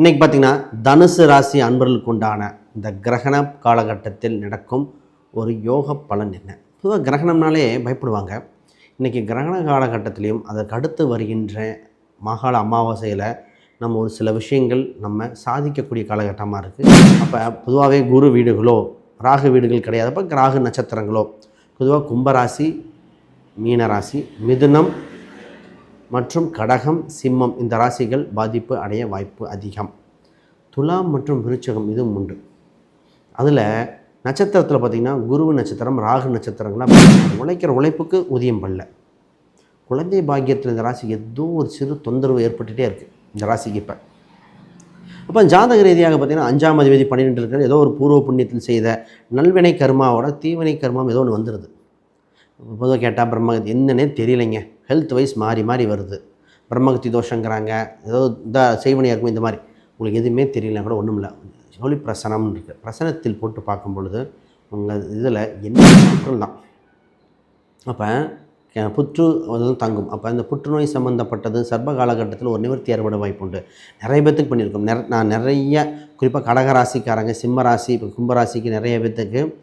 இன்றைக்கி பார்த்தீங்கன்னா தனுசு ராசி அன்பர்களுக்கு உண்டான இந்த கிரகண காலகட்டத்தில் நடக்கும் ஒரு யோக பலன் என்ன? பொதுவாக கிரகணம்னாலே பயப்படுவாங்க. இன்றைக்கி கிரகண காலகட்டத்திலையும் அதற்கு அடுத்து வருகின்ற மாகாள அமாவாசையில் நம்ம ஒரு சில விஷயங்கள் நம்ம சாதிக்கக்கூடிய காலகட்டமாக இருக்குது அப்போ பொதுவாகவே குரு வீடுகளோ ராகு வீடுகள் கிடையாது. அப்போ ராகு நட்சத்திரங்களோ பொதுவாக கும்பராசி மீனராசி மிதுனம் மற்றும் கடகம் சிம்மம் இந்த ராசிகள் பாதிப்பு அடைய வாய்ப்பு அதிகம். துலாம் மற்றும் விருச்சகம் இதுவும் உண்டு. அதில் நட்சத்திரத்தில் பார்த்திங்கன்னா குருவு நட்சத்திரம் ராகு நட்சத்திரங்கள்லாம் உழைக்கிற உழைப்புக்கு ஊதியம் பண்ணல குழந்தை பாக்கியத்தில் இந்த ராசிக்கு ஏதோ ஒரு சிறு தொந்தரவு ஏற்பட்டுகிட்டே இருக்குது இந்த ராசிக்கு இப்போ. அப்போ ஜாதக ரீதியாக பார்த்தீங்கன்னா அஞ்சாம் அதிபதி பன்னிரெண்டு இருக்கிற ஏதோ ஒரு பூர்வ புண்ணியத்தில் செய்த நல்வினை கர்மாவோட தீவினை கர்மம் ஏதோ ஒன்று வந்துடுது பொதுவாக கேட்டால் பிரம்மா என்னன்னே தெரியலைங்க. ஹெல்த் வைஸ் மாறி மாறி வருது. பிரம்மகத்தி தோஷங்கிறாங்க. ஏதோ இந்த செய்வனையாக இருக்கும் இந்த மாதிரி. உங்களுக்கு எதுவுமே தெரியலனா கூட ஒன்றும் இல்லை ஜோலி பிரசனம்னு இருக்குது பிரசனத்தில் போட்டு பார்க்கும் பொழுது உங்கள் இதில் என்ன குற்றம் தான் அப்போ க- புற்று வந்து தங்கும். அப்போ அந்த புற்றுநோய் சம்மந்தப்பட்டது சர்ப காலகட்டத்தில் ஒரு நிவர்த்தி ஏற்பட வாய்ப்பு உண்டு நிறைய பேத்துக்கு பண்ணியிருக்கோம். நிற நான் நிறைய குறிப்பாக கடகராசிக்காரங்க சிம்ம ராசி இப்போ கும்பராசிக்கு நிறைய பேத்துக்கு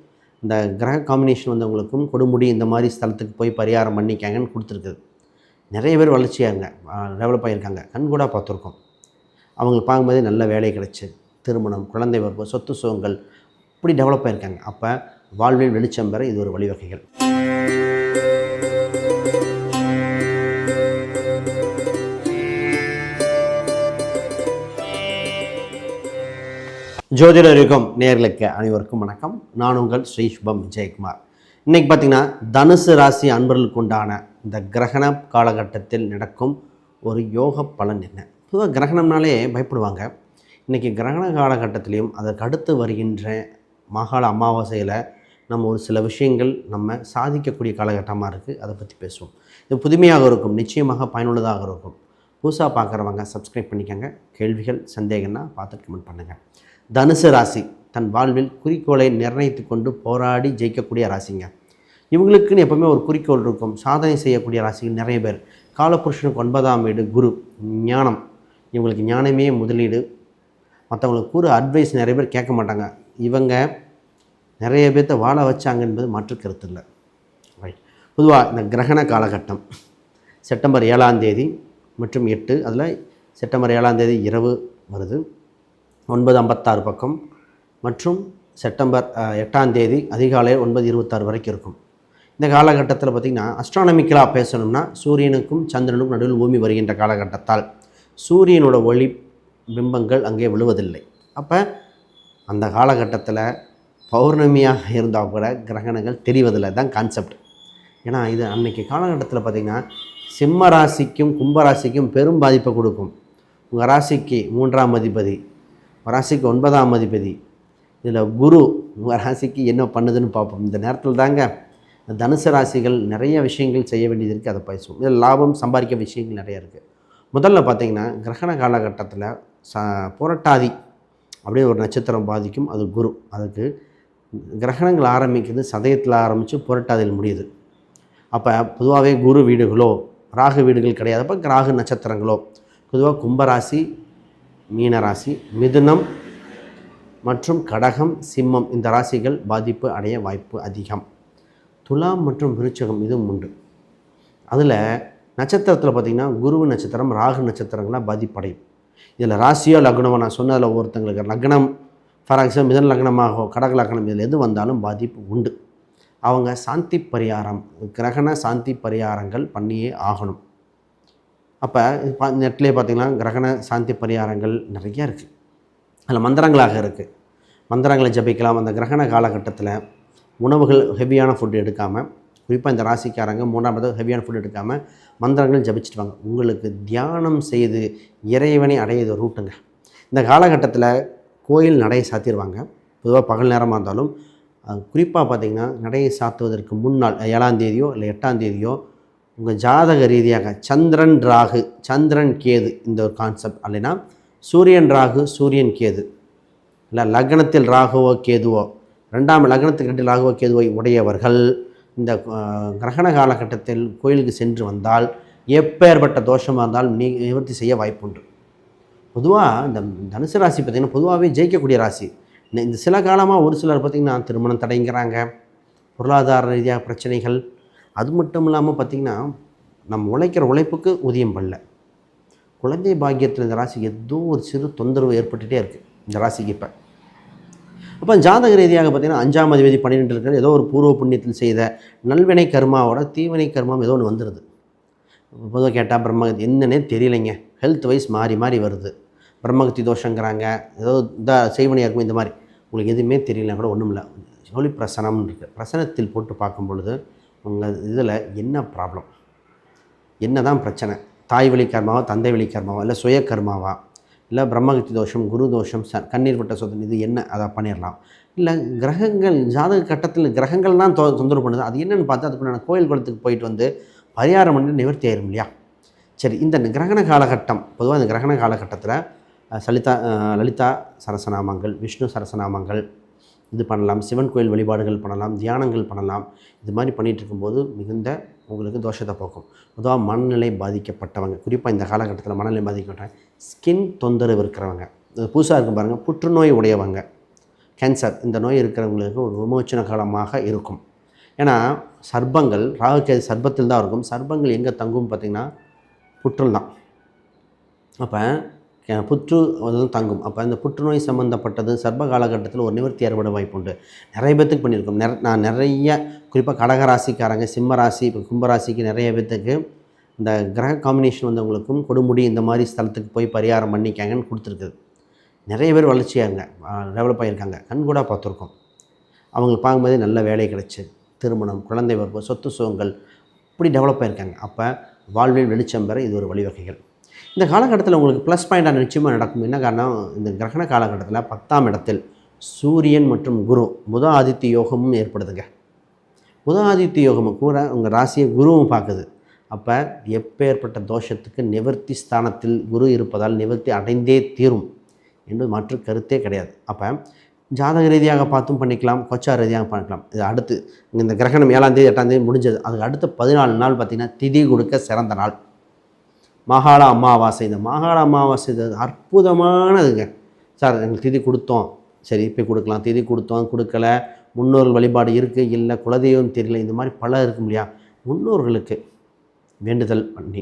இந்த கிரக காம்பினேஷன் வந்தவங்களுக்கும் கொடுமுடி இந்த மாதிரி ஸ்தலத்துக்கு போய் பரிகாரம் பண்ணிக்காங்கன்னு கொடுத்துருக்குது. நிறைய பேர் வளர்ச்சியாங்க டெவலப் ஆகியிருக்காங்க கண்கூடாக பார்த்துருக்கோம். அவங்களுக்கு பார்க்கும்போதே நல்ல வேலை கிடச்சி திருமணம் குழந்தை பிறப்பு சொத்து சுகங்கள் இப்படி டெவலப் ஆகியிருக்காங்க அப்போ வாழ்வில் வெளிச்சம் பெற இது ஒரு வழிவகைகள். ஜோதிடர் யுகம் நேர்களுக்கு அனைவருக்கும் வணக்கம். நான் உங்கள் ஸ்ரீ சுபம் விஜயகுமார். இன்றைக்கி பார்த்தீங்கன்னா தனுசு ராசி அன்பர்களுக்கு உண்டான இந்த கிரகண காலகட்டத்தில் நடக்கும் ஒரு யோக பலன் என்ன? பொதுவாக கிரகணம்னாலே பயப்படுவாங்க. இன்றைக்கி கிரகண காலகட்டத்திலையும் அதற்கு அடுத்து வருகின்ற மாகாள அமாவாசையில் நம்ம ஒரு சில விஷயங்கள் நம்ம சாதிக்கக்கூடிய காலகட்டமாக இருக்குது அதை பற்றி பேசுவோம். இது புதுமையாக இருக்கும் நிச்சயமாக பயனுள்ளதாக இருக்கும். புதுசாக பார்க்குறவங்க சப்ஸ்கிரைப் பண்ணிக்கோங்க. கேள்விகள் சந்தேகம்னா பார்த்து கமெண்ட் பண்ணுங்கள் தனுசு ராசி தன் வாழ்வில் குறிக்கோளை நிர்ணயித்து கொண்டு போராடி ஜெயிக்கக்கூடிய ராசிங்க. இவங்களுக்குன்னு எப்போவுமே ஒரு குறிக்கோள் இருக்கும். சாதனை செய்யக்கூடிய ராசிகள் நிறைய பேர். காலபுருஷனுக்கு ஒன்பதாம் வீடு குரு. ஞானம். இவங்களுக்கு ஞானமே முதலீடு. மற்றவங்களுக்கு கூறு அட்வைஸ் நிறைய பேர் கேட்க மாட்டாங்க. இவங்க நிறைய பேர்த்த வாழ வச்சாங்க என்பது மாற்று கருத்து இல்லை. ரைட் பொதுவாக இந்த கிரகண காலகட்டம். செப்டம்பர் ஏழாம் தேதி மற்றும் எட்டு அதில் செப்டம்பர் ஏழாம் தேதி இரவு வருது. ஒன்பது ஐம்பத்தாறு பக்கம். மற்றும் செப்டம்பர் எட்டாம் தேதி அதிகாலை ஒன்பது இருபத்தாறு வரைக்கும் இருக்கும். இந்த காலகட்டத்தில் பார்த்திங்கன்னா அஸ்ட்ரானமிக்கலாக பேசணும்னா சூரியனுக்கும் சந்திரனுக்கும் நடுவில் பூமி வருகின்ற காலகட்டத்தால் சூரியனோட ஒளி பிம்பங்கள் அங்கே விழுவதில்லை. அப்போ அந்த காலகட்டத்தில் பௌர்ணமியாக இருந்தால் கூட கிரகணங்கள் தெரிவதில்லை. தான் கான்செப்ட் ஏன்னா இது அன்னைக்கு காலகட்டத்தில் பார்த்திங்கன்னா சிம்ம ராசிக்கும் கும்பராசிக்கும் பெரும் பாதிப்பை கொடுக்கும். உங்கள் ராசிக்கு மூன்றாம் அதிபதி ராசிக்கு ஒன்பதாம் அதிபதி இதில் குரு ராசிக்கு என்ன பண்ணுதுன்னு பார்ப்போம். இந்த நேரத்தில் தாங்க இந்த தனுசு ராசிகள் நிறைய விஷயங்கள் செய்ய வேண்டியது இருக்குது. அதை பேசுவோம். இதில் லாபம் சம்பாதிக்க விஷயங்கள் நிறைய இருக்குது. முதல்ல பார்த்தீங்கன்னா கிரகண காலகட்டத்தில் ச புரட்டாதி அப்படியே ஒரு நட்சத்திரம் பாதிக்கும். அது குரு. அதுக்கு கிரகணங்கள் ஆரம்பிக்கிறது சதயத்தில் ஆரம்பித்து புரட்டாதியில் முடியுது. அப்போ பொதுவாகவே குரு வீடுகளோ ராகு வீடுகள் கிடையாது. அப்போ ராகு நட்சத்திரங்களோ பொதுவாக கும்பராசி மீனராசி மிதுனம் மற்றும் கடகம் சிம்மம் இந்த ராசிகள் பாதிப்பு அடைய வாய்ப்பு அதிகம். துலாம் மற்றும் விருச்சகம் இதுவும் உண்டு. அதில் நட்சத்திரத்தில் பார்த்திங்கன்னா குருவு நட்சத்திரம் ராகு நட்சத்திரங்களாக பாதிப்படையும். இதில் ராசியோ லக்னமோ நான் சொன்னதில் ஒருத்தங்களுக்கு லக்னம் ஃபார் எக்ஸாம்பிள் மிதன் லக்னமாகவோ கடக லக்னம் இதில் எது வந்தாலும் பாதிப்பு உண்டு. அவங்க சாந்தி பரிகாரம் கிரகண சாந்தி பரிகாரங்கள் பண்ணியே ஆகணும். அப்போ நெட்லேயே பார்த்தீங்கன்னா கிரகண சாந்தி பரிகாரங்கள் நிறைய இருக்குது அதில் மந்திரங்களாக இருக்குது மந்திரங்களை ஜபிக்கலாம். அந்த கிரகண காலகட்டத்தில் உணவுகள் ஹெவியான ஃபுட் எடுக்காமல் குறிப்பாக இந்த ராசிக்காரங்க மூணாவது ஹெவியான ஃபுட் எடுக்காமல் மந்திரங்கள் ஜபிச்சுட்டு வாங்க. உங்களுக்கு தியானம் செய்து இறைவனை அடையிறது ரூட்டுங்க இந்த காலகட்டத்தில் கோயில் நடையை சாத்திடுவாங்க பொதுவாக பகல் நேரமாக இருந்தாலும் குறிப்பாக பார்த்திங்கன்னா நடையை சாத்துவதற்கு முன்னாள் ஏழாம் தேதியோ இல்லை எட்டாம் தேதியோ உங்கள் ஜாதக ரீதியாக சந்திரன் ராகு சந்திரன் கேது இந்த ஒரு கான்செப்ட் இல்லைன்னா சூரியன் ராகு சூரியன் கேது. இல்லை லக்னத்தில் ராகுவோ கேதுவோ ரெண்டாம் லக்னத்துக்கு ரெண்டு ராகுவோ கேதுவோ உடையவர்கள். இந்த கிரகண காலகட்டத்தில் கோயிலுக்கு சென்று வந்தால் எப்பேற்பட்ட தோஷமாக இருந்தாலும் நீ நிவர்த்தி செய்ய வாய்ப்புண்டு. பொதுவாக இந்த தனுசு ராசி பார்த்திங்கன்னா பொதுவாகவே ஜெயிக்கக்கூடிய ராசி. இந்த இந்த சில காலமாக ஒரு சிலர் பார்த்திங்கன்னா திருமணம் தடைங்கிறாங்க. பொருளாதார ரீதியாக பிரச்சனைகள். அது மட்டும் இல்லாமல் பார்த்திங்கன்னா நம்ம உழைக்கிற உழைப்புக்கு ஊதியம் பண்ணல குழந்தை பாக்கியத்தில் இந்த ராசிக்கு ஏதோ ஒரு சிறு தொந்தரவு ஏற்பட்டுகிட்டே இருக்குது இந்த ராசிக்கு இப்போ. அப்போ ஜாதக ரீதியாக பார்த்தீங்கன்னா அஞ்சாம் அதிபதி பன்னிரெண்டு இருக்கிற ஏதோ ஒரு பூர்வ புண்ணியத்தில் செய்த நல்வினை கர்மாவோட தீவினை கர்மம் ஏதோ ஒன்று வந்துடுது பொதுவாக கேட்டால் பிரம்மகத்தி என்னன்னே தெரியலைங்க. ஹெல்த் வைஸ் மாறி மாறி வருது. பிரம்மகத்தி தோஷங்கிறாங்க. ஏதோ இந்த செய்வனையாக இருக்கும் இந்த மாதிரி. உங்களுக்கு எதுவுமே தெரியலனா கூட ஒன்றும் இல்லை. ஜோலி பிரசனம்னு இருக்குது பிரசனத்தில் போட்டு பார்க்கும் பொழுது உங்கள் இதில் என்ன ப்ராப்ளம் என்ன தான் பிரச்சனை? தாய் வழி கர்மாவா தந்தை வழி கர்மாவா இல்லை சுய கர்மாவா இல்லை பிரம்மகத்தி தோஷம் குரு தோஷம் ச கண்ணீர் பட்ட சொத்து இது என்ன? அதை பண்ணிடலாம். இல்லை கிரகங்கள் ஜாதக கட்டத்தில் கிரகங்கள் தான் தொ தொந்தரவு பண்ணுது. அது என்னென்னு பார்த்து அதுக்குண்டான கோயில் குளத்துக்கு போயிட்டு வந்து பரிகாரம் பண்ணி நிவர்த்தி ஆயிரும் இல்லையா? சரி இந்த கிரகண காலகட்டம் பொதுவாக இந்த கிரகண காலகட்டத்தில் சலிதா லலிதா சரசநாமங்கள் விஷ்ணு சரசநாமங்கள் இது பண்ணலாம். சிவன் கோயில் வழிபாடுகள் பண்ணலாம். தியானங்கள் பண்ணலாம். இது மாதிரி பண்ணிகிட்டு இருக்கும்போது மிகுந்த உங்களுக்கு தோஷத்தை போக்கும். பொதுவாக மனநிலை பாதிக்கப்பட்டவங்க குறிப்பாக இந்த காலகட்டத்தில் மனநிலை பாதிக்கப்பட்டவங்க ஸ்கின் தொந்தரவு இருக்கிறவங்க புதுசாக இருக்கும் பாருங்கள் புற்றுநோய் உடையவங்க கேன்சர் இந்த நோய் இருக்கிறவங்களுக்கு ஒரு விமோச்சன காலமாக இருக்கும். ஏன்னா சர்ப்பங்கள் ராகுக்கேது சர்ப்பத்தில் தான் இருக்கும். சர்ப்பங்கள் எங்கே தங்கும் பார்த்திங்கன்னா புற்றில் தான் அப்போ புற்று வந்து தங்கும். அப்போ இந்த புற்றுநோய் சம்மந்தப்பட்டது சர்வ காலகட்டத்தில் ஒரு நிவர்த்தி ஏற்பட வாய்ப்பு உண்டு நிறைய பேத்துக்கு பண்ணியிருக்கோம். நிற நான் நிறைய குறிப்பாக கடகராசிக்காரங்க சிம்மராசி இப்போ கும்பராசிக்கு நிறைய பேத்துக்கு இந்த கிரக காம்பினேஷன் வந்தவங்களுக்கும் கொடுமுடி இந்த மாதிரி ஸ்தலத்துக்கு போய் பரிகாரம் பண்ணிக்காங்கன்னு கொடுத்துருக்குது. நிறைய பேர் வளர்ச்சியாங்க டெவலப் ஆகியிருக்காங்க கண்கூடாக பார்த்துருக்கோம். அவங்களுக்கு பார்க்கும்போதே நல்ல வேலை கிடச்சி. திருமணம் குழந்தை பிறப்பு சொத்து சுகங்கள் இப்படி டெவலப் ஆகியிருக்காங்க அப்போ வாழ்வில் வெளிச்சம் பெற இது ஒரு வழிவகைகள். இந்த காலகட்டத்தில் உங்களுக்கு ப்ளஸ் பாயிண்டாக நிச்சயமாக நடக்கும். என்ன காரணம்? இந்த கிரகண காலகட்டத்தில் பத்தாம் இடத்தில் சூரியன் மற்றும் குரு புத ஆதித்ய யோகமும் ஏற்படுதுங்க. புத ஆதித்ய யோகமும் கூட உங்கள் ராசியை குருவும் பார்க்குது. அப்போ எப்பேற்பட்ட தோஷத்துக்கு நிவர்த்தி ஸ்தானத்தில் குரு இருப்பதால் நிவர்த்தி அடைந்தே தீரும் என்று மாற்று கருத்தே கிடையாது. அப்போ ஜாதக ரீதியாக பார்த்தும் பண்ணிக்கலாம் கொச்சா ரீதியாக பண்ணிக்கலாம் இது அடுத்து இந்த கிரகணம் ஏழாம் தேதி எட்டாம் தேதி முடிஞ்சது. அதுக்கு அடுத்த பதினாலு நாள் பார்த்திங்கன்னா திதி கொடுக்க சிறந்த நாள். மாகாள அமாவாசை. இந்த மாகாள அமாவாசை இது அற்புதமானதுங்க. சார் எங்களுக்கு திதி கொடுத்தோம். சரி இப்போ கொடுக்கலாம். திதி கொடுத்தோம் கொடுக்கல. முன்னோர்கள் வழிபாடு இருக்குது இல்லை குலதெய்வம் தெரியல இந்த மாதிரி பல இருக்கும் இல்லையா? முன்னோர்களுக்கு வேண்டுதல் பண்ணி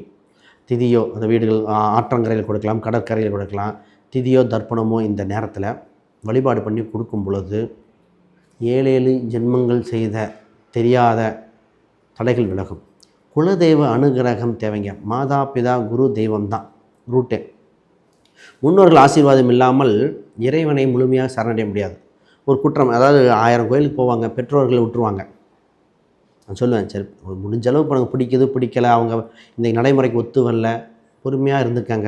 திதியோ அந்த வீடுகள் ஆற்றங்கரையில் கொடுக்கலாம் கடற்கரையில் கொடுக்கலாம் திதியோ தர்ப்பணமோ இந்த நேரத்தில் வழிபாடு பண்ணி கொடுக்கும் பொழுது ஏழு ஏழு ஜென்மங்கள் செய்த தெரியாத தடைகள் விலகும். குலதெய்வ அனுகிரகம் தேவைங்க. மாதா பிதா குரு தெய்வம் தான். ரூட்டே. முன்னோர்கள் ஆசீர்வாதம் இல்லாமல் இறைவனை முழுமையாக சரணடைய முடியாது. ஒரு குற்றம் அதாவது ஆயிரம் கோயிலுக்கு போவாங்க பெற்றோர்களை விட்டுருவாங்க. நான் சொல்லுவேன் சரி ஒரு முடிஞ்ச அளவு இப்போ எனக்கு பிடிக்குது பிடிக்கல அவங்க இந்த நடைமுறைக்கு ஒத்து வரல பொறுமையாக இருந்துக்காங்க.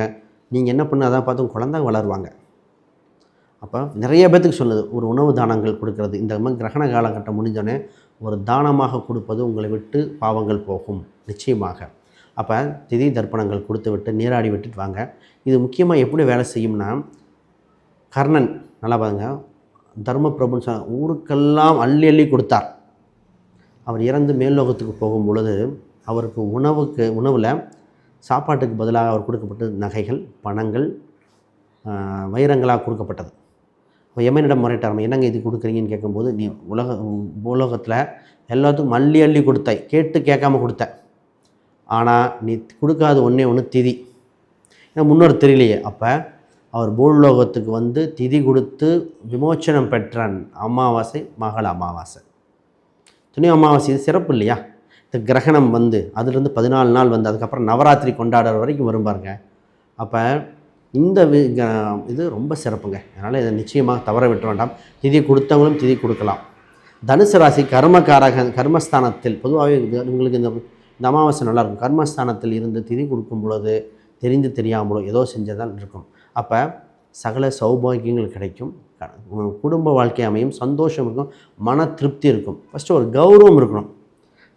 நீங்கள் என்ன பண்ண அதான் பார்த்து குழந்தை வளருவாங்க. அப்போ நிறைய பேத்துக்கு சொல்லுது ஒரு உணவு தானங்கள் கொடுக்கறது. இந்த மாதிரி கிரகண காலகட்டம் முடிஞ்சோடனே ஒரு தானமாக கொடுப்பது உங்களை விட்டு பாவங்கள் போகும். நிச்சயமாக. அப்போ திதி தர்ப்பணங்கள் கொடுத்து விட்டு நீராடி விட்டுட்டு வாங்க. இது முக்கியமாக எப்படி வேலை செய்யும்னா கர்ணன் நல்லா பாருங்க தர்மபிரபுன்னு சொன்ன ஊருக்கெல்லாம் அள்ளி அள்ளி கொடுத்தார். அவர் இறந்து மேல்லோகத்துக்கு போகும் பொழுது அவருக்கு உணவுக்கு உணவில் சாப்பாட்டுக்கு பதிலாக அவர் கொடுக்கப்பட்ட நகைகள் பணங்கள் வைரங்களாக கொடுக்கப்பட்டது. இப்போ யமனிடம் முறையிட்டார் என்னங்க இது கொடுக்குறீங்கன்னு கேட்கும்போது நீ உலக உலகத்தில் எல்லாத்துக்கும் அள்ளி அள்ளி கொடுத்தாய். கேட்டு கேட்காம கொடுத்த. ஆனால் நீ கொடுக்காத ஒன்றே ஒன்று திதி. ஏன்னா முன்னோர் தெரியலையே. அப்போ அவர் பூலோகத்துக்கு வந்து திதி கொடுத்து விமோச்சனம் பெற்றான் அமாவாசை மகள் அமாவாசை. துணி அமாவாசை இது சிறப்பு இல்லையா? இந்த கிரகணம் வந்து அதுலேருந்து பதினாலு நாள் வந்து அதுக்கப்புறம் நவராத்திரி கொண்டாடுற வரைக்கும் வரும் பாருங்க. அப்போ இந்த வி- க- இது ரொம்ப சிறப்புங்க. அதனால் இதை நிச்சயமாக தவற விட்டு வேண்டாம். திதி கொடுத்தவங்களும் திதி கொடுக்கலாம். தனுசு ராசி கர்மகாரக கர்மஸ்தானத்தில் பொதுவாகவே உங்களுக்கு இந்த இந்த அமாவாசை நல்லாயிருக்கும். கர்மஸ்தானத்தில் இருந்து திதி கொடுக்கும் பொழுது தெரிந்து தெரியாமலோ ஏதோ செஞ்சதால் இருக்கும். அப்போ சகல சௌபாகியங்கள் கிடைக்கும். குடும்ப வாழ்க்கை அமையும் சந்தோஷம் இருக்கும் மன திருப்தி இருக்கும். ஃபஸ்ட்டு ஒரு கௌரவம் இருக்கணும்.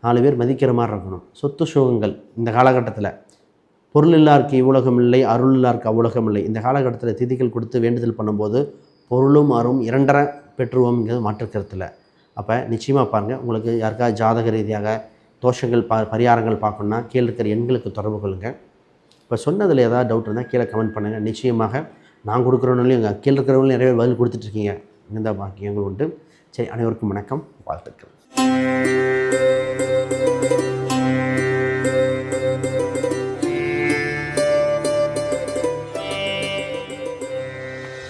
நாலு பேர் மதிக்கிற மாதிரி இருக்கணும். சொத்து சுகங்கள் இந்த காலகட்டத்தில். பொருள் இல்லாருக்கு இவ்வுலகம் இல்லை அருள் இல்லாருக்கு அவ்வுலகம் இல்லை. இந்த காலகட்டத்தில் திதிகள் கொடுத்து வேண்டுதல் பண்ணும்போது பொருளும் அரும் இரண்டரை பெற்றுவோம்ங்கிறது மாற்றுக்கருத்தில். அப்போ நிச்சயமாக பாருங்கள் உங்களுக்கு யாருக்காவது ஜாதக ரீதியாக தோஷங்கள் ப பரிகாரங்கள் பார்க்கணுன்னா கீழே இருக்கிற எண்களுக்கு தொடர்பு கொள்ளுங்கள் இப்போ சொன்னதில் ஏதாவது டவுட் இருந்தால் கீழே கமெண்ட் பண்ணுங்கள் நிச்சயமாக நான் கொடுக்குறவனாலையும் எங்கள் கீழே இருக்கிறவங்களும் நிறைய பதில் கொடுத்துட்ருக்கீங்க இந்த பாக்கியங்கள் உண்டு. சரி அனைவருக்கும் வணக்கம். வாழ்த்துக்கள்.